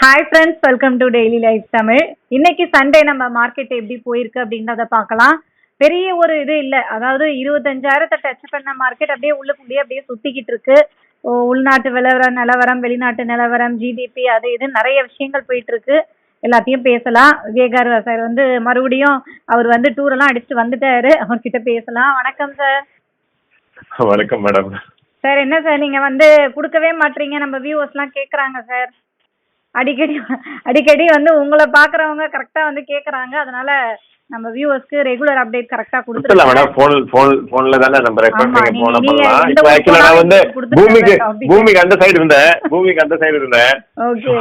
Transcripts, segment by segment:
Hi friends welcome to daily life Tamil இன்னைக்கு Sunday நம்ம market எப்படி போயிருக்கு அப்படின்றத பார்க்கலாம். பெரிய ஒரு இது இல்லை. அதாவது இருபத்தஞ்சாயிரத்தை டச் பண்ண மார்க்கெட் அப்படியே உள்ளுக்குள்ளேயே அப்படியே சுத்திக்கிட்டு இருக்கு. உள்நாட்டு நிலவரம் நிலவரம் வெளிநாட்டு நிலவரம் ஜிடிபி அது இது நிறைய விஷயங்கள் போயிட்டு இருக்கு. எல்லாத்தையும் பேசலாம். விவேகார் சார் வந்து மறுபடியும் அவர் வந்து டூர் எல்லாம் அடிச்சுட்டு வந்துட்டாரு. அவர்கிட்ட பேசலாம். வணக்கம் சார் வணக்கம் மேடம் சார் என்ன சார் நீங்க வந்து கொடுக்கவே மாட்டீங்க. நம்ம வியூவர்ஸ்லாம் கேக்குறாங்க சார் அடிக்கடி அடிக்கடி வந்து உங்களை பாக்குறவங்க கரெக்டா வந்து கேக்குறாங்க. அதனால நம்ம வியூவர்ஸ்க்கு ரெகுலர் அப்டேட் கரெக்டா கொடுத்துடலாம் மேடம் கொடுத்துருங்க போன் போன் போன்ல தானே நம்ம ரெக்கார்ட் பண்ணி நீங்க- போன நீங்க பண்ணலாம். இப்போ ஆக்சுவலா நான் வந்து பூமிக்கு. பூமிக்கு அந்த சைடு இருந்தேன். பூமிக்கு அந்த சைடு இருந்தேன். ஓகே.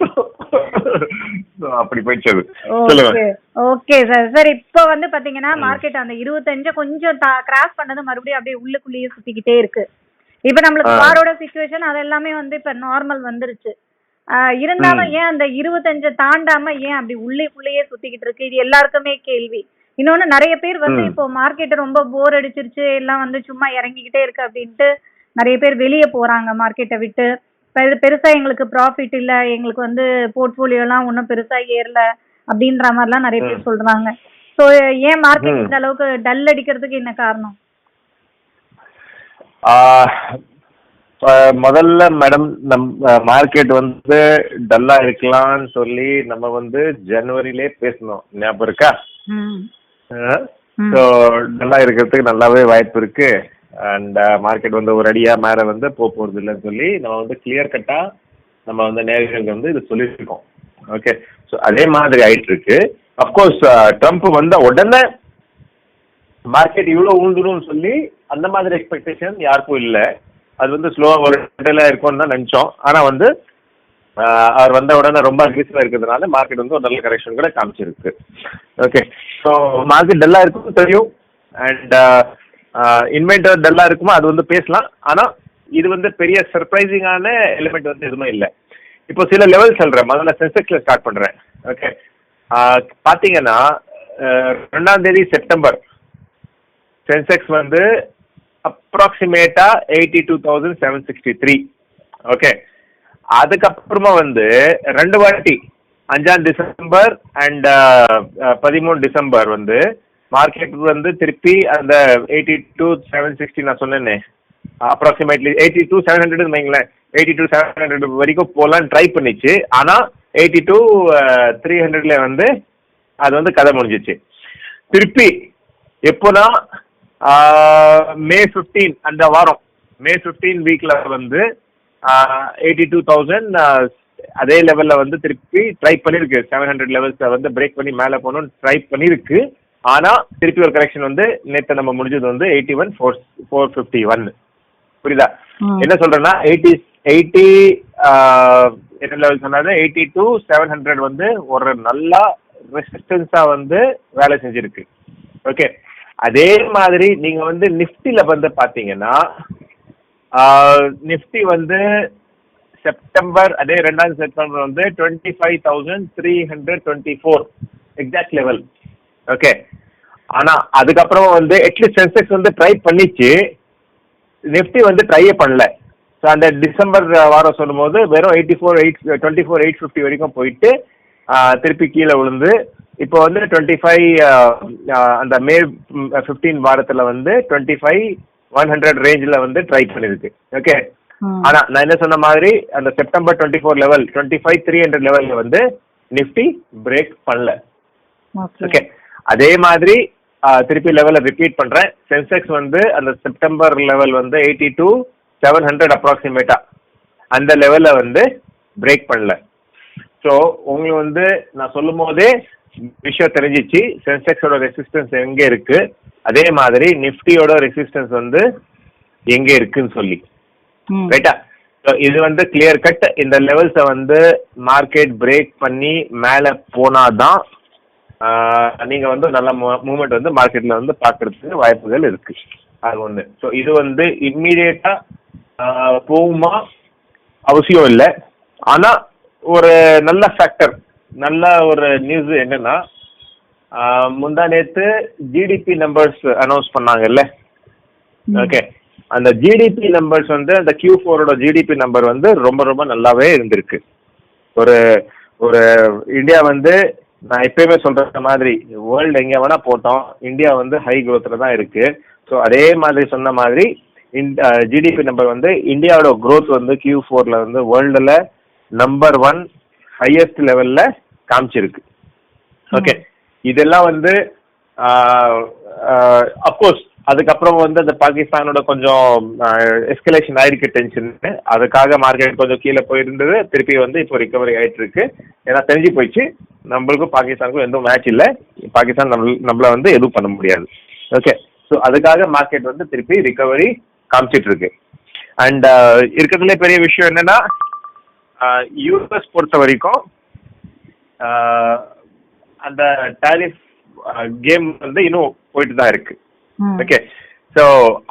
அப்படி போயிடுச்சு சொல்லுங்க. Okay sir. சார் இப்போ வந்து பாத்தீங்கன்னா மார்க்கெட் அந்த இருபத்தஞ்சு கொஞ்சம் கிராஸ் பண்ணது மறுபடியும் அப்படியே உள்ளுக்குள்ளேயே சுத்திக்கிட்டே இருக்கு. இப்போ நம்மளுக்கு. காரோட சுச்சுவேஷன் அது எல்லாமே வந்து இப்ப நார்மல் வந்துருச்சு. இருந்தாலும். ஏன் அந்த இருபத்தஞ்சு தாண்டாம ஏன் அப்படி உள்ளேக்குள்ளேயே சுத்திக்கிட்டு இருக்கு இது எல்லாருக்குமே கேள்வி இன்னொன்னு நிறைய பேர் வந்து. இப்போ மார்க்கெட் ரொம்ப போர் அடிச்சிருச்சு எல்லாம் வந்து சும்மா இறங்கிக்கிட்டே இருக்கு அப்படின்ட்டு நிறைய பேர் வெளியே போறாங்க மார்க்கெட்டை விட்டு பெரு பெருசா எங்களுக்கு ப்ராஃபிட் இல்ல எங்களுக்கு வந்து போர்ட்ஃபோலியோ எல்லாம் ஒன்றும் பெருசா ஏறல அப்படின்ற மாதிரிலாம் நிறைய பேர். சொல்றாங்க ஸோ ஏன் மார்க்கெட். இந்த அளவுக்கு டல் அடிக்கிறதுக்கு என்ன காரணம் முதல்ல மேடம் நம் மார்க்கெட் வந்து டல்லா இருக்கலாம்னு சொல்லி நம்ம வந்து ஜனவரிலே பேசணும் ஞாபகம் இருக்கா. ஸோ நல்லா இருக்கிறதுக்கு நல்லாவே வாய்ப்பு இருக்கு. அண்ட் மார்க்கெட் வந்து ஒரு அடியா மேலே வந்து போக போகிறது இல்லைன்னு சொல்லி நம்ம வந்து கிளியர் கட்டா நம்ம வந்து நேர்களுக்கு வந்து இது சொல்லியிருக்கோம். ஓகே ஸோ அதே மாதிரி ஆயிட்டு இருக்கு. அஃப்கோர்ஸ் ட்ரம்ப் வந்த உடனே மார்க்கெட் இவ்வளோ ஊந்துடும் சொல்லி அந்த மாதிரி எக்ஸ்பெக்டேஷன் யாருக்கும் இல்லை. அது வந்து ஸ்லோவாக ஒரு இருக்கும்னு தான் நினச்சோம். ஆனால் வந்து அவர் வந்த உடனே ரொம்ப அக்ரெசிவாக இருக்கிறதுனால மார்க்கெட் வந்து ஒரு நல்ல கரெக்ஷன் கூட காமிச்சிருக்கு. ஓகே ஸோ மார்க்கெட் டல்லாக இருக்கும் தெரியும். அண்ட் இன்வென்டர் டல்லாக இருக்குமோ அது வந்து பேசலாம். ஆனால் இது வந்து பெரிய சர்ப்ரைசிங்கான எலிமெண்ட் வந்து எதுவுமே இல்லை. இப்போ சில லெவல் சொல்கிறேன் முதல்ல சென்செக்ஸில் ஸ்டார்ட் பண்ணுறேன் ஓகே பார்த்தீங்கன்னா ரெண்டாம் தேதி செப்டம்பர் சென்செக்ஸ் வந்து அப்ராக்சிமேட்டா eighty two thousand seven sixty three okay அதுக்கப்புறமா வந்து ரெண்டு வாட்டி அஞ்சாம் டிசம்பர் அண்ட் பதிமூணு டிசம்பர் வந்து மார்க்கெட் வந்து திருப்பி அந்த எயிட்டி டூ செவன் சிக்ஸ்டி நான் சொன்னேனே. Approximately eighty two seven hundred வைங்களேன். எயிட்டி டூ செவன் ஹண்ட்ரட் வரைக்கும் போகலான்னு ட்ரை பண்ணிச்சு. ஆனால் எயிட்டி டூ த்ரீ ஹண்ட்ரட்ல வந்து அது வந்து கதை முடிஞ்சிச்சு. திருப்பி எப்போனா மே ஃபிஃப்டீன் அந்த வாரம். மே ஃபிஃப்டீன் வீக்கில் வந்து எயிட்டி டூ தௌசண்ட் அதே லெவலில் வந்து திருப்பி ட்ரை பண்ணியிருக்கு செவன் ஹண்ட்ரட் லெவல்ஸை வந்து பிரேக் பண்ணி மேலே போகணும்னு ட்ரை பண்ணியிருக்கு ஆனால் திருப்பி ஒரு கரெக்ஷன் வந்து நேற்று நம்ம முடிஞ்சது வந்து eighty one four four fifty one புரியுதா. என்ன சொல்கிறேன்னா எயிட்டி எயிட்டி என்ன லெவல் சொன்னாலும் எயிட்டி டூ செவன் ஹண்ட்ரட் வந்து ஒரு நல்லா ரெசிஸ்டன்ஸாக வந்து வேலை செஞ்சுருக்கு. ஓகே அதே மாதிரி நீங்கள் வந்து நிஃப்டியில் வந்து பார்த்தீங்கன்னா நிஃப்டி வந்து செப்டம்பர் அதே ரெண்டாவது செப்டம்பர் வந்து twenty five thousand three hundred twenty four exact level okay ஆனால் அதுக்கப்புறம் வந்து அட்லீஸ்ட் சென்செக்ஸ் வந்து ட்ரை பண்ணிச்சு. நிஃப்டி வந்து ட்ரையே பண்ணல. ஸோ அந்த டிசம்பர் வாரம் சொல்லும்போது வெறும் eighty four eight twenty four eight fifty வரைக்கும் போயிட்டு திருப்பி கீழே விழுந்து இப்போ வந்து டுவெண்ட்டி ஃபைவ் அந்த மே ஃபிஃப்டீன் வாரத்தில் வந்து டுவெண்ட்டி ஃபைவ் ஒன் ஹண்ட்ரட் ரேஞ்சில் வந்து ட்ரை பண்ணியிருக்கு ஓகே. ஆனா நான் என்ன சொன்ன மாதிரி அந்த September twenty four level twenty five three hundred லெவல்ல வந்து நிஃப்டி பிரேக் பண்ணல. ஓகே அதே மாதிரி திருப்பி லெவலை ரிப்பீட் பண்றேன். சென்செக்ஸ் வந்து அந்த செப்டம்பர் லெவல் வந்து எயிட்டி டூ செவன் ஹண்ட்ரட் அப்ராக்சிமேட்டா அந்த லெவலில் வந்து பிரேக் பண்ணல. ஸோ உங்களுக்கு வந்து நான் சொல்லும் போதே விஷயம் தெரிஞ்சிச்சு. சென்செக்ஸோட ரெசிஸ்டன்ஸ் எங்கே இருக்கு? அதே மாதிரி நிஃப்டியோட ரெசிஸ்டன்ஸ் வந்து எங்கே இருக்குன்னு சொல்லி. ரைட்டா இது வந்து கிளியர் கட் இந்த லெவல்ஸை வந்து மார்க்கெட் பிரேக் பண்ணி மேலே போனாதான் நீங்கள் வந்து நல்ல மூமெண்ட் வந்து மார்க்கெட்டில் வந்து பார்க்கறதுக்கு வாய்ப்புகள் இருக்கு. அது ஒன்று ஸோ இது வந்து இம்மீடியட்டாக போகுமா? அவசியம் இல்லை. ஆனால் ஒரு நல்ல ஃபேக்டர் நல்ல ஒரு நியூஸ் என்னன்னா முந்தா நேத்து ஜிடிபி நம்பர்ஸ் அனௌன்ஸ் பண்ணாங்கல்ல. ஓகே அந்த ஜிடிபி நம்பர்ஸ் வந்து அந்த Q4 ஃபோரோட ஜிடிபி நம்பர் வந்து ரொம்ப ரொம்ப நல்லாவே இருந்திருக்கு. ஒரு ஒரு இந்தியா வந்து நான் எப்பயுமே சொல்ற மாதிரி வேர்ல்டு எங்க வேணா போட்டோம் இந்தியா வந்து ஹை growthல தான் இருக்கு. ஸோ அதே மாதிரி சொன்ன மாதிரி ஜிடிபி நம்பர் வந்து இந்தியாவோட growth வந்து கியூ ஃபோர்ல வந்து வேர்ல்டுல நம்பர் ஒன் ஹையஸ்ட் லெவல்ல காமிச்சிருக்கு. ஓகே இதெல்லாம் வந்து அப்கோர்ஸ் அதுக்கப்புறம் வந்து அந்த பாகிஸ்தானோட கொஞ்சம் எஸ்கலேஷன் ஆயிருக்கு டென்ஷன் அதுக்காக மார்க்கெட் கொஞ்சம் கீழே போயிருந்தது. திருப்பி வந்து இப்போ ரிகவரி ஆயிட்டு இருக்கு ஏன்னா தெரிஞ்சு போயிடுச்சு. நம்மளுக்கும் பாகிஸ்தானுக்கும் எதுவும் மேட்ச் இல்லை. பாகிஸ்தான் நம்ம நம்மள வந்து எதுவும் பண்ண முடியாது. ஓகே ஸோ அதுக்காக மார்க்கெட் வந்து திருப்பி ரிகவரி காமிச்சிட்டு இருக்கு அண்ட் இருக்கிறதுலே பெரிய விஷயம் என்னன்னா யூஎஸ் பொறுத்த வரைக்கும் அந்த டாரிஃப் கேம் வந்து இன்னும் போயிட்டு தான் இருக்கு. ஓகே ஸோ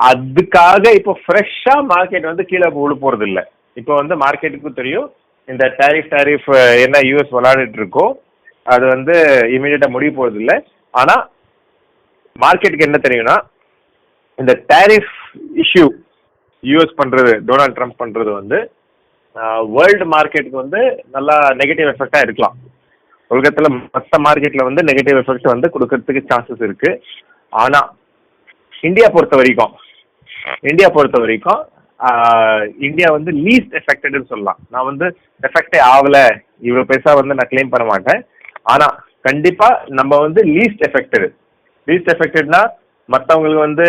அதுக்காக இப்போ ஃப்ரெஷ்ஷாக மார்க்கெட் வந்து கீழே விழ போகிறது இல்லை இப்போ வந்து மார்க்கெட்டுக்கும் தெரியும் இந்த டாரிஃப் டாரிஃப் என்ன யூஎஸ் விளையாடிட்டு இருக்கோ அது வந்து இமீடியட்டாக முடிய போகிறது இல்லை ஆனால் மார்க்கெட்டுக்கு என்ன தெரியும்னா இந்த டாரிஃப் இஷ்யூ யூஎஸ் பண்ணுறது டொனால்ட் ட்ரம்ப் பண்ணுறது வந்து வேர்ல்டு மார்க்கெட்டுக்கு வந்து நல்லா நெகட்டிவ் எஃபெக்டாக இருக்கலாம். உலகத்தில் மற்ற மார்க்கெட்டில் வந்து நெகட்டிவ் எஃபெக்ட் வந்து கொடுக்கறதுக்கு சான்சஸ் இருக்கு. ஆனால் இந்தியா பொறுத்த வரைக்கும் இந்தியா பொறுத்த வரைக்கும் இந்தியா வந்து லீஸ்ட் எஃபெக்டட்னு சொல்லலாம். நான் வந்து எஃபெக்டே ஆகல இவ்வளோ பெருசாக வந்து நான் க்ளைம் பண்ண மாட்டேன். ஆனா கண்டிப்பா நம்ம வந்து லீஸ்ட் எஃபெக்டட் லீஸ்ட் எஃபெக்டட்னா மற்றவங்களுக்கு வந்து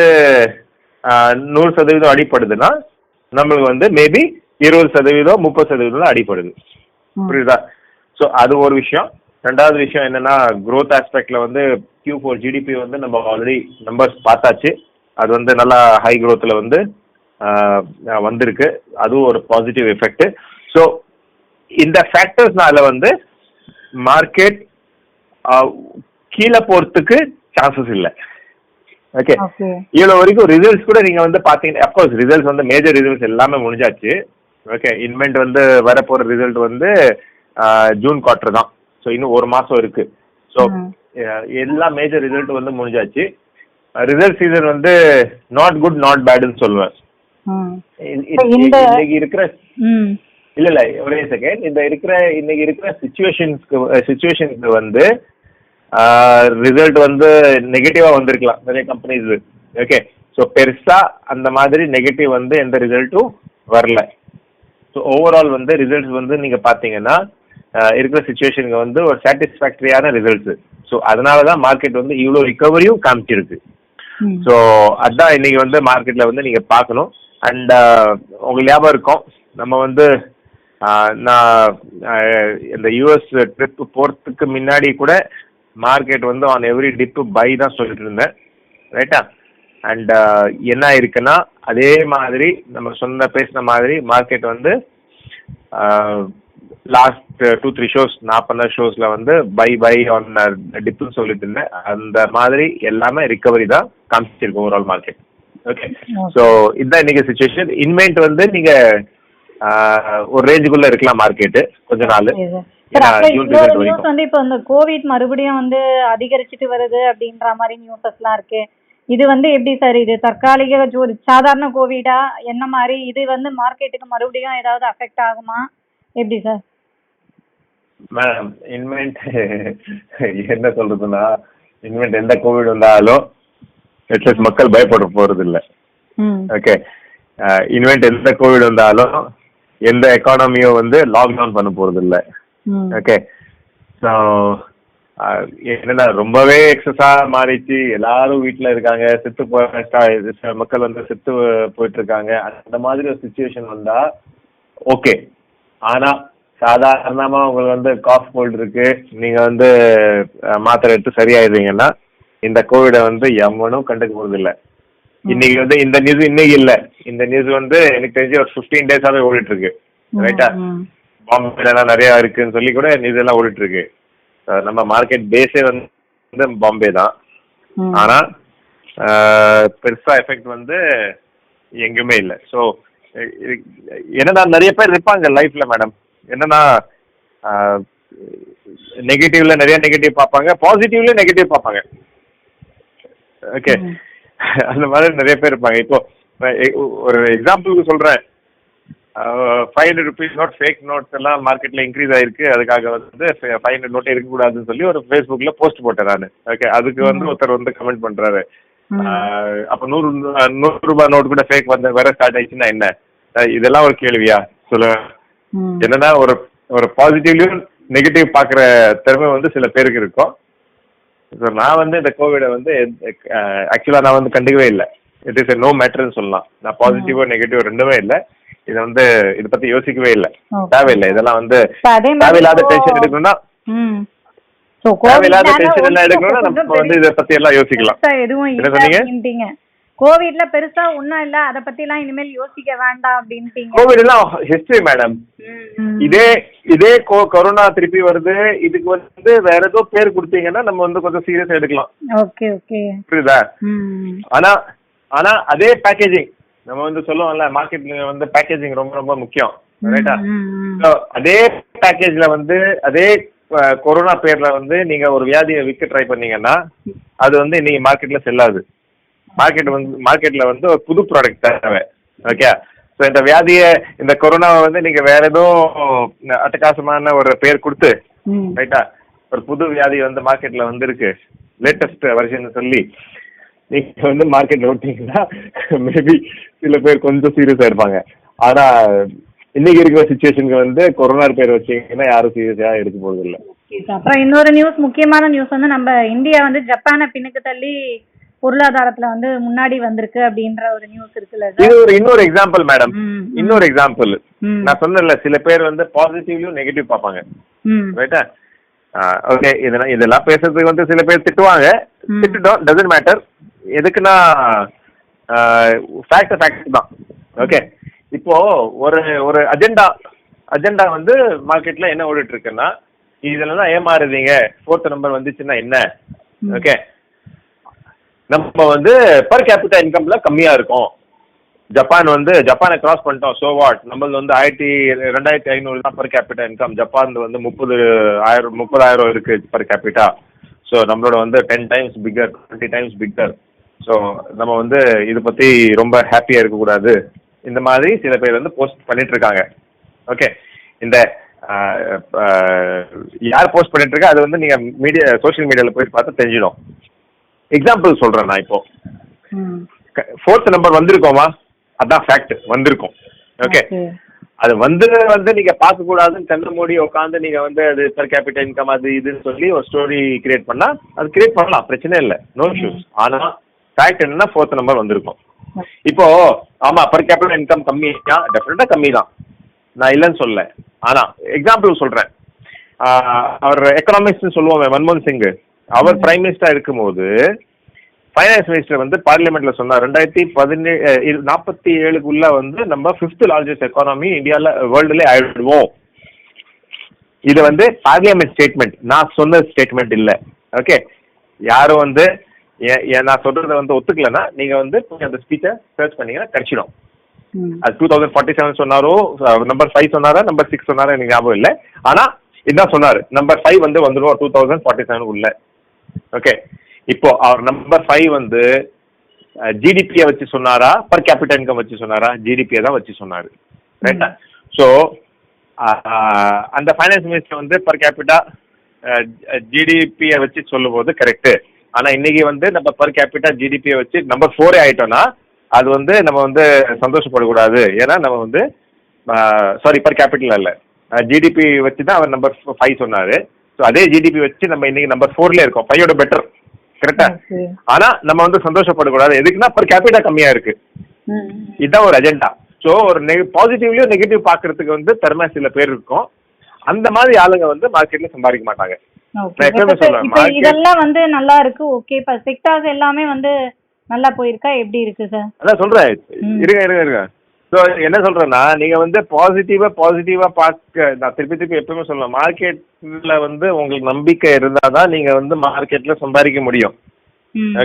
நூறு சதவீதம் அடிப்படுதுன்னா நம்மளுக்கு வந்து மேபி இருபது சதவீதம் முப்பது சதவீதம் அடிப்படுது. புரியுதா? ஸோ அது ஒரு விஷயம். ரெண்டாவது விஷயம் என்னன்னா growth ஆஸ்பெக்ட்ல வந்து Q4 ஃபோர் ஜிடிபி வந்து நம்ம ஆல்ரெடி நம்பர்ஸ் பார்த்தாச்சு. அது வந்து நல்லா ஹை growthல வந்து வந்திருக்கு. அதுவும் ஒரு பாசிட்டிவ் எஃபெக்ட் ஸோ இந்த ஃபேக்டர்ஸ்னால வந்து மார்க்கெட் கீழே போறதுக்கு சான்சஸ் இல்லை. ஓகே ஓகே இவ்வளோ வரைக்கும் ரிசல்ட்ஸ் கூட நீங்க வந்து பாத்தீங்கன்னா அப்கோர்ஸ் ரிசல்ட்ஸ் வந்து மேஜர் ரிசல்ட்ஸ் எல்லாமே முடிஞ்சாச்சு. ஓகே இன்வென்ட் வந்து வரப்போற ரிசல்ட் வந்து ஜூன் குவார்டர் தான். ஸோ இன்னும் ஒரு மாசம் இருக்கு. ஸோ. எல்லா மேஜர் ரிசல்ட் வந்து முடிஞ்சாச்சு. ரிசல்ட் சீசன் வந்து நாட் குட் நாட் பேடுன்னு சொல்லுவேன். இன்னைக்கு இருக்கிற இல்ல இல்ல ஒரே செகண்ட் இந்த இருக்கிற இன்னைக்கு இருக்கிற சுச்சுவேஷன்ஸ்க்கு சுச்சுவேஷனுக்கு வந்து ரிசல்ட் வந்து நெகட்டிவா வந்திருக்கலாம். நிறைய கம்பெனிஸ் ஓகே ஸோ பெருசா அந்த மாதிரி நெகட்டிவ் வந்து எந்த ரிசல்ட்டும் வரல. ஸோ ஓவரால் வந்து ரிசல்ட்ஸ் வந்து நீங்க பாத்தீங்கன்னா ஆஹ் இருக்கிற சுச்சுவேஷனுக்கு வந்து ஒரு சாட்டிஸ்ஃபேக்டரியான ரிசல்ட்ஸ் ஸோ அதனால தான் மார்க்கெட் வந்து இவ்வளோ ரிகவரியும் காமிச்சிருக்கு. ஸோ அதான் இன்னைக்கு வந்து மார்க்கெட்ல வந்து நீங்க பார்க்கணும். அண்ட் உங்களுக்கு ஞாபகம் இருக்கும் நம்ம வந்து நான் இந்த யூஎஸ் ட்ரிப் போறதுக்கு முன்னாடி கூட மார்க்கெட் வந்து ஆன் எவ்ரி டிப்பு பை தான் சொல்லிட்டு இருந்தேன். ரைட்டா அண்ட் என்ன இருக்குன்னா அதே மாதிரி நம்ம சொன்ன பேசின மாதிரி மார்க்கெட் வந்து லாஸ்ட் டூ த்ரீ ஷோஸ் நான் பண்ண ஷோஸ்ல வந்து பை பை ஆன் டிப்னு சொல்லிட்டு இருந்தேன். அந்த மாதிரி எல்லாமே ரிகவரி தான் காமிச்சிருக்கு ஓவரால் மார்க்கெட் ஓகே ஸோ இதுதான் இன்னைக்கு சுச்சுவேஷன் இன்வென்ட் வந்து நீங்க ஆஹ், ஒரு ரேஞ்சுக்குள்ள இருக்கலாம் மார்க்கெட்டு கொஞ்ச நாள். நியூஸ் வந்து இப்போ இந்த கோவிட் மறுபடியும் வந்து அதிகரிச்சிட்டு வருது அப்படின்ற மாதிரி நியூஸஸ்லாம் இருக்கு. இது வந்து எப்படி சார் இது தற்காலிக ஒரு சாதாரண கோவிடா என்ன மாதிரி? இது வந்து மார்க்கெட்டுக்கு மறுபடியும் ஏதாவது அஃபெக்ட் ஆகுமா? எப்படி சார் மேடம் இன்வென்ட் என்ன சொல்றதுன்னா இன்வென்ட் எந்த கோவிட் வந்தாலும் அட்லீஸ்ட் மக்கள் பயப்பட போறது இல்லை ம் ஓகே இன்வென்ட் எந்த கோவிட் வந்தாலும் எந்த எக்கானமியும் வந்து லாக்டவுன் பண்ண போறது இல்லை ஓகே ஸோ என்னன்னா ரொம்பவே எக்ஸஸா மாறிச்சு எல்லாரும் வீட்டில் இருக்காங்க. செத்து மக்கள் வந்து செத்து போயிட்டு இருக்காங்க அந்த மாதிரி ஒரு சுச்சுவேஷன் வந்தா ஓகே ஆனா சாதாரணமா உங்களுக்கு வந்து காஃப் கோல்டு இருக்கு. நீங்க வந்து மாத்திரை எடுத்து சரியாயிடுறீங்கன்னா இந்த கோவிடை வந்து எவனும் கண்டுக்க போறது இல்ல இன்னைக்கு வந்து இந்த நியூஸ் இன்னைக்கு இல்ல. இந்த நியூஸ் வந்து எனக்கு தெரிஞ்சு ஒரு ஃபிஃப்டீன் டேஸாவே ஓடிட்டு இருக்கு. ரைட்டா பாம்பேல எல்லாம் நிறைய இருக்குன்னு சொல்லி கூட நியூஸ் எல்லாம் ஓடிட்டு இருக்கு. நம்ம மார்க்கெட் பேஸே வந்து பாம்பே தான். ஆனா பெருசா எஃபெக்ட் வந்து எங்கேயுமே இல்லை. ஸோ என்னன்னா நிறைய பேர் இருப்பாங்க லைஃப்ல மேடம் என்னன்னா நெகட்டிவ்ல நிறைய நெகட்டிவ் பார்ப்பாங்க பாசிட்டிவ்ல நெகட்டிவ் பார்ப்பாங்க. ஓகே அந்த மாதிரி நிறைய பேர் இருப்பாங்க. இப்போ ஒரு எக்ஸாம்பிளுக்கு சொல்றேன். Five hundred rupees note fake notes எல்லாம் மார்க்கெட்ல இன்க்ரீஸ் ஆயிருக்கு. அதுக்காக வந்து ஃபைவ் ஹண்ட்ரட் நோட்டே இருக்கக்கூடாதுன்னு சொல்லி ஒரு ஃபேஸ்புக்ல போஸ்ட் போட்டேன் நான். ஓகே அதுக்கு வந்து ஒருத்தர் வந்து கமெண்ட். ஆஹ் அப்ப நூறு நூறு ரூபாய் நோட் கூட ஃபேக் வந்து வேற ஸ்டார்ட் ஆயிடுச்சுன்னா என்ன? இதெல்லாம் ஒரு கேள்வியா? சொல்லுங்க. ம். என்னன்னா ஒரு ஒரு பாசிட்டிவ்லயும் நெகட்டிவ் பாக்குற திறமை வந்து சில பேருக்கு இருக்கும். நான் வந்து இந்த கோவிடை வந்து ஆக்சுவலா நான் வந்து கண்டுக்கவே இல்லை. இட் இஸ் நோ மேட்டர்னு சொல்லலாம். நான் பாசிட்டிவோ நெகட்டிவ் ரெண்டுமே இல்லை. இதை வந்து இதை பத்தி யோசிக்கவே இல்லை. தேவையில்லை. இதெல்லாம் வந்து தேவையில்லாத டென்ஷன் எடுக்கணும்னா தேவையில்லாத டென்ஷன் எல்லாம் எடுக்கணும்னா நம்ம வந்து இதை பத்தி எல்லாம் யோசிக்கலாம். என்ன சொன்னீங்க? கோவிட்ல பெருசா ஒண்ணும் இல்ல. அத பத்தி எல்லாம் இனிமேல் யோசிக்க வேண்டாம் அப்படின்ட்டீங்க. கோவிட் எல்லாம் ஹிஸ்டரி மேடம். இதே இதே கொரோனா திருப்பி வருது. இதுக்கு வந்து வேற ஏதோ பேர் கொடுத்தீங்கன்னா நம்ம வந்து கொஞ்சம் சீரியஸ் எடுக்கலாம். Okay okay. புரியுதா? ஆனா ஆனா அதே பேக்கேஜிங் நம்ம வந்து சொல்லுவோம்ல மார்க்கெட்ல வந்து பேக்கேஜிங் ரொம்ப ரொம்ப முக்கியம். ரைட்டா அதே பேக்கேஜ்ல வந்து அதே கொரோனா பேர்ல வந்து நீங்க ஒரு வியாதியை விற்க ட்ரை பண்ணீங்கன்னா அது வந்து இன்னைக்கு மார்க்கெட்ல செல்லாது. மார்க்கெட் வந்து மார்க்கெட்ல வந்து ஒரு புது ப்ராடக்ட் தேவை. ஓகே ஸோ இந்த வியாதியை இந்த கொரோனாவை வந்து நீங்க வேற எதுவும் அட்டகாசமான ஒரு பேர் கொடுத்து. ரைட்டா ஒரு புது வியாதி வந்து மார்க்கெட்ல வந்திருக்கு. லேட்டஸ்ட் வருஷன் சொல்லி. நீங்க வந்து மார்க்கெட்ல விட்டீங்கன்னா மேபி சில பேர் கொஞ்சம் சீரியஸா இருப்பாங்க. ஆனா இன்னைக்கு இருக்கிற சுச்சுவேஷனுக்கு வந்து கொரோனா பேர் வச்சீங்கன்னா யாரும் சீரியஸா எடுக்க போறது இல்ல. அப்புறம் இன்னொரு நியூஸ் முக்கியமான நியூஸ் வந்து நம்ம இந்தியா வந்து ஜப்பானை பின்னுக்கு தள்ளி பொருளாதாரத்துல வந்து முன்னாடி வந்திருக்கு அப்படின்ற ஒரு நியூஸ் இருக்குல்ல இது ஒரு இன்னொரு எக்ஸாம்பிள் மேடம் இன்னொரு எக்ஸாம்பிள். நான் சொன்னேன்ல சில பேர் வந்து பாசிட்டிவ்லயும் நெகட்டிவ் பார்ப்பாங்க. ம். ரைட்டா ஓகே இதெல்லாம் இதெல்லாம் பேசுறதுக்கு வந்து சில பேர் திட்டுவாங்க. திட்டுட்டோம். டசன்ட் மேட்டர் எதுக்குன்னா ஃபேக்ட் ஃபேக்ட் தான். ஓகே இப்போ ஒரு ஒரு அஜெண்டா அஜெண்டா வந்து மார்க்கெட்ல என்ன ஓடிட்டு இருக்குன்னா இதுல தான் ஏமாறுதீங்க ஃபோர்த் நம்பர் வந்துச்சுன்னா என்ன. ஓகே நம்ம வந்து பர் கேபிட்டா இன்கம்ல கம்மியா இருக்கும். ஜப்பான் வந்து ஜப்பானை கிராஸ் பண்ணிட்டோம். சோ வாட் நம்மளது வந்து ஆயிரத்தி ரெண்டாயிரத்தி ஐநூறு தான் பர் கேபிட்டா இன்கம் ஜப்பான் வந்து முப்பது ஆயிரம் முப்பதாயிரம் இருக்கு பர் கேபிட்டா ஸோ நம்மளோட வந்து ten times bigger twenty times bigger so நம்ம வந்து இதை பத்தி ரொம்ப ஹாப்பியா இருக்கக்கூடாது. இந்த மாதிரி சில பேர் வந்து போஸ்ட் பண்ணிட்டு இருக்காங்க ஓகே இந்த யார் போஸ்ட் பண்ணிட்டு இருக்கா அது வந்து நீங்க மீடியா சோஷியல் மீடியால போய் பார்த்தா தெரிஞ்சிடும். எக்ஸாம்பிள் சொல்றேன் நான் இப்போ. ஃபோர்த் நம்பர் வந்திருக்கோமா? அதான் ஃபேக்ட் வந்திருக்கும். ஓகே. அது வந்து வந்து நீங்க பார்க்க கூடாதுன்னு கண்ண மூடி உட்காந்து நீங்க வந்து அது பெர் கேபிட்டல் இன்கம் அது இதுன்னு சொல்லி ஒரு ஸ்டோரி கிரியேட் பண்ணா அது கிரியேட் பண்ணலாம். பிரச்சனை இல்லை. நோ இஷ்யூஸ் ஆனா ஃபேக்ட் என்னன்னா ஃபோர்த் நம்பர் வந்திருக்கும். இப்போ ஆமா பெர் கேபிட்டல் இன்கம் கம்மி டெஃபினட்டா கம்மி தான் நான் இல்லைன்னு சொல்லல. ஆனா எக்ஸாம்பிள் சொல்றேன். அவர் எக்கனாமிக்ஸ் சொல்லுவோமே மன்மோகன் சிங் அவர் பிரைம் மினிஸ்டரா இருக்கும்போது ஃபைனான்ஸ் மினிஸ்டர் வந்து பார்லிமெண்ட்ல சொன்னார் ரெண்டாயிரத்தி பதினேழு நாற்பத்தி ஏழுக்குள்ள வந்து நம்ம ஃபிஃப்த் லார்ஜஸ்ட் எக்கானமி இந்தியாவில் வேர்ல்டுல ஆயிடுவோம். இது வந்து பார்லிமெண்ட் ஸ்டேட்மெண்ட் நான் சொன்ன ஸ்டேட்மெண்ட் இல்லை. ஓகே யாரும் வந்து நான் சொல்றதை வந்து ஒத்துக்கலைன்னா நீங்க வந்து அந்த ஸ்பீச்சை சர்ச் பண்ணீங்கன்னா கிடைச்சிடும். அது டூ தௌசண்ட் ஃபார்ட்டி செவன் சொன்னாரோ நம்பர் ஃபைவ் சொன்னாரா நம்பர் சிக்ஸ் சொன்னாரா எனக்கு ஞாபகம் இல்லை. ஆனா இதான் சொன்னாரு நம்பர் ஃபைவ் வந்து வந்துடும் டூ தௌசண்ட் ஃபார்ட்டி செவன் உள்ள. ஓகே இப்போ அவர் நம்பர் ஃபைவ் வந்து ஜிடிபியை வச்சு சொன்னாரா பர் கேபிட்டல் இன்கம் வச்சு சொன்னாரா ஜிடிபியை தான் வச்சு சொன்னாரு. ரைட்டா ஸோ அந்த ஃபைனான்ஸ் மினிஸ்டர் வந்து பர் கேபிட்டா ஜிடிபியை வச்சு சொல்லும்போது கரெக்டு ஆனா இன்னைக்கு வந்து நம்ம பர் கேபிட்டா ஜிடிபியை வச்சு நம்பர் ஃபோரே ஆயிட்டோம்னா அது வந்து நம்ம வந்து சந்தோஷப்படக்கூடாது. ஏன்னா நம்ம வந்து சாரி பர் கேபிட்டல் இல்ல. ஜிடிபி வச்சு தான் அவர் நம்பர் ஃபைவ் சொன்னாரு. ஸோ அதே ஜிடிபி வச்சு நம்ம இன்னைக்கு நம்பர் ஃபோர்ல இருக்கோம். ஃபைவோட பெட்டர் கரெக்டா. ஆனா நம்ம வந்து சந்தோஷப்படக்கூடாது. எதுக்குன்னா பர் கேபிட்டா கம்மியா இருக்கு. இதுதான் ஒரு அஜெண்டா ஸோ ஒரு பாசிட்டிவ்லயும் நெகட்டிவ் பார்க்கறதுக்கு வந்து திறமை சில பேர் இருக்கும். அந்த மாதிரி ஆளுங்க வந்து மார்க்கெட்ல சம்பாதிக்க மாட்டாங்க. எப்பவுமே இதெல்லாம் வந்து நல்லா இருக்கு. ஓகே இப்ப செக்டார்ஸ் எல்லாமே வந்து நல்லா போயிருக்கா? எப்படி இருக்கு சார் அதான் சொல்றேன். இருங்க இருங்க இருங்க. ஸோ என்ன சொல்றேன்னா நீங்க வந்து பாசிட்டிவா பாசிட்டிவா பார்க்க நான் திருப்பி திருப்பி எப்பவுமே சொல்லுவேன் மார்க்கெட்ல வந்து உங்களுக்கு நம்பிக்கை இருந்தாதான் நீங்க வந்து மார்க்கெட்ல சம்பாதிக்க முடியும்.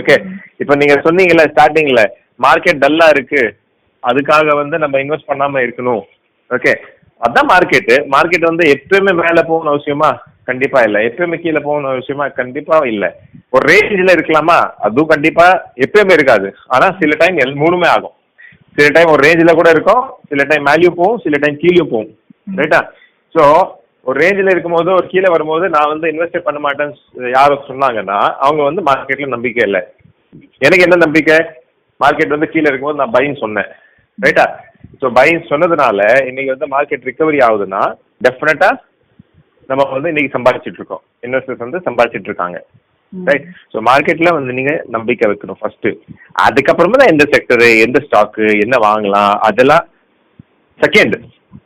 ஓகே இப்போ நீங்க சொன்னீங்கல்ல ஸ்டார்டிங்ல மார்க்கெட் டல்லா இருக்கு. அதுக்காக வந்து நம்ம இன்வெஸ்ட் பண்ணாம இருக்கணும். ஓகே அதான் மார்க்கெட் மார்க்கெட் வந்து எப்பயுமே மேல போகணும் அவசியமா? கண்டிப்பா இல்ல. எப்பயுமே கீழே போகணும் விஷயமா கண்டிப்பா இல்ல. ஒரு ரேஞ்சில் இருக்கலாமா? அதுவும் கண்டிப்பா எப்பயுமே இருக்காது. ஆனா சில டைம் எல் மூணுமே ஆகும். சில டைம் ஒரு ரேஞ்சில் கூட இருக்கும். சில டைம் மேலேயும் போகும். சில டைம் கீழே போகும். ரைட்டா ஸோ ஒரு ரேஞ்சில் இருக்கும்போது ஒரு கீழே வரும்போது நான் வந்து இன்வெஸ்ட் பண்ண மாட்டேன்னு யாரும் சொன்னாங்கன்னா அவங்க வந்து மார்க்கெட்டில் நம்பிக்கை இல்லை. எனக்கு என்ன நம்பிக்கை? மார்க்கெட் வந்து கீழே இருக்கும்போது நான் பையன் சொன்னேன். ரைட்டா ஸோ பையன் சொன்னதுனால இன்னைக்கு வந்து மார்க்கெட் ரிகவரி ஆகுதுன்னா டெஃபினட்டா நம்ம வந்து இன்னைக்கு சம்பாதிச்சிட்டு இருக்கோம். இன்வெஸ்டர்ஸ் வந்து சம்பாதிச்சிட்டு இருக்காங்க. ரைட் ஸோ மார்க்கெட்ல வந்து நீங்க நம்பிக்கை வைக்கணும் ஃபர்ஸ்ட் அதுக்கப்புறமா தான் எந்த செக்டரு எந்த ஸ்டாக்கு என்ன வாங்கலாம் அதெல்லாம் செகண்ட்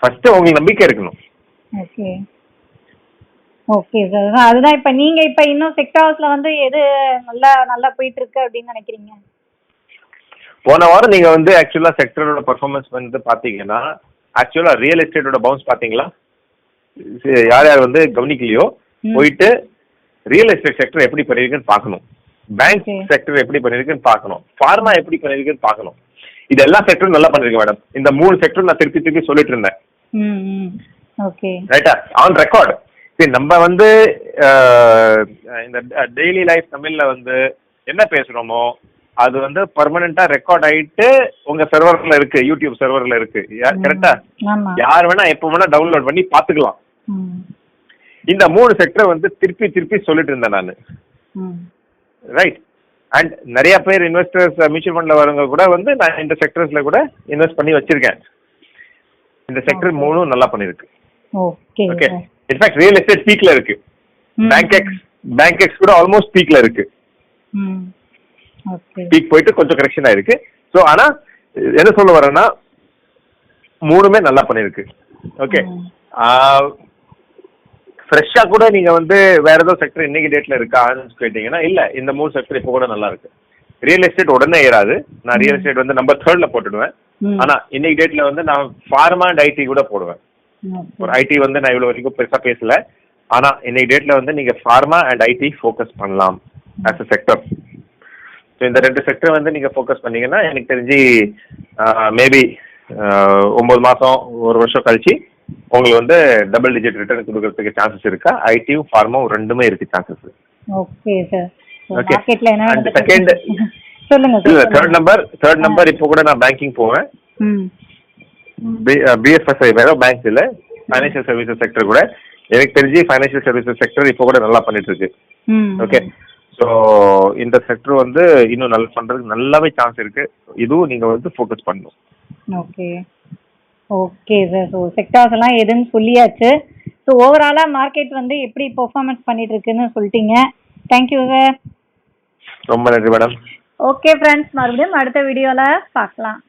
ஃபர்ஸ்ட் உங்களுக்கு நம்பிக்கை இருக்கணும். ஓகே ஓகே சார் அதுதான் இப்போ நீங்க இப்போ இன்னும் செக்டார்ஸ்ல வந்து எது நல்லா நல்லா போயிட்டு இருக்கு அப்படின்னு நினைக்கிறீங்க? போன வாரம் நீங்க வந்து ஆக்சுவலா செக்டரோட பர்ஃபார்மன்ஸ் வந்து பாத்தீங்கன்னா ஆக்சுவலா ரியல் எஸ்டேட்டோட பவுன்ஸ் பாத்தீங்களா யார் யார் வந்து கவனிக்கலையோ. போயிட்டு ரியல் எஸ்டேட் செக்டர் எப்படி பண்ணிருக்குன்னு பார்க்கணும். பேங்க். செக்டர் எப்படி பண்ணிருக்குன்னு பார்க்கணும். ஃபார்மா எப்படி பண்ணிருக்குன்னு பார்க்கணும். இது எல்லா செக்டரும் நல்லா பண்ணிருக்கு மேடம் இந்த மூணு செக்டரும் நான் திருப்பி திருப்பி சொல்லிட்டு இருந்தேன். ரைட்டா ஆன் ரெக்கார்ட் சரி நம்ம வந்து இந்த டெய்லி லைஃப் தமிழ்ல வந்து என்ன பேசுறோமோ அது வந்து பர்மனண்டா ரெக்கார்ட் ஆயிட்டு உங்க சர்வர்ல இருக்கு யூடியூப் சர்வர்ல இருக்கு. கரெக்டா யார் வேணா எப்ப வேணா டவுன்லோட் பண்ணி பாத்துக்கலாம் இந்த மூணு செக்டர் வந்து திருப்பி திருப்பி சொல்லிட்டு இருந்தேன் நான். ரைட் அண்ட் நிறைய பேர் இன்வெஸ்டர்ஸ் மியூச்சுவல் ஃபண்ட்ல வரவங்க கூட வந்து நான் இந்த செக்டர்ஸ்ல கூட இன்வெஸ்ட் பண்ணி வச்சிருக்கேன். இந்த செக்டர் மூணும் நல்லா பண்ணிருக்கு. Okay in fact real estate பீக்ல இருக்கு. பேங்க் எக்ஸ் பேங்க் எக்ஸ் கூட ஆல்மோஸ்ட் பீக்ல இருக்கு. பீக் போயிட்டு கொஞ்சம் கரெக்ஷன் ஆயிருக்கு. ஸோ ஆனா என்ன சொல்ல வரேன்னா மூணுமே நல்லா பண்ணிருக்கு. ஓகே ம். ஃப்ரெஷ்ஷா கூட நீங்க வந்து வேற ஏதோ செக்டர் இன்னைக்கு டேட்ல இருக்கான்னு கேட்டீங்கன்னா இல்ல இந்த மூணு செக்டர் இப்போ கூட நல்லா இருக்கு ரியல் எஸ்டேட் உடனே ஏறாது நான் ரியல் எஸ்டேட் வந்து நம்பர் தேர்ட்ல போட்டுடுவேன். ஆனா இன்னைக்கு டேட்ல வந்து நான் ஃபார்மா அண்ட் ஐடி கூட போடுவேன். ஒரு ஐடி வந்து நான் இவ்வளவு வரைக்கும் பெருசா பேசல ஆனா இன்னைக்கு டேட்ல வந்து நீங்க ஃபார்மா அண்ட் ஐடி ஃபோக்கஸ் பண்ணலாம் ஆஸ் அ செக்டர் ஸோ இந்த ரெண்டு செக்டர் வந்து நீங்க ஃபோக்கஸ் பண்ணீங்கன்னா எனக்கு தெரிஞ்சு மேபி ஒன்பது மாசம் ஒரு வருஷம் கழிச்சு உங்களுக்கு வந்து டபுள் டிஜிட் ரிட்டர்ன் கொடுக்கறதுக்கு சான்சஸ் இருக்கா? ஐடியும் ஃபார்மாவும் ரெண்டுமே இருக்கு சான்சஸ் ஓகே சார் நடக்குது? second- சொல்லுங்க இல்ல தேர்ட் நம்பர் தேர்ட் நம்பர் இப்போ கூட நான் பேங்கிங் போவேன். பிஎஃப்எஸ்ஐ வேற பேங்க் இல்ல. ஃபைனான்சியல் சர்வீசஸ் செக்டர் கூட. எனக்கு தெரிஞ்சு ஃபைனான்சியல் சர்வீசஸ் செக்டர் இப்போ கூட நல்லா பண்ணிட்டு இருக்கு. ஓகே ஸோ இந்த செக்டர் வந்து இன்னும் நல்லா பண்றதுக்கு நல்லாவே சான்ஸ் இருக்கு. இதுவும் நீங்க வந்து ஃபோக்கஸ் பண்ணணும். Okay okay sir so sectors எல்லாம் எதுன்னு சொல்லியாச்சு. ஸோ ஓவராலாக மார்க்கெட் வந்து எப்படி பெர்ஃபார்மன்ஸ் பண்ணிட்டு இருக்குன்னு சொல்லிட்டீங்க தேங்க்யூ சார் ரொம்ப நன்றி மேடம் ஓகே ஃப்ரெண்ட்ஸ் மறுபடியும் அடுத்த வீடியோவில் பார்க்கலாம்.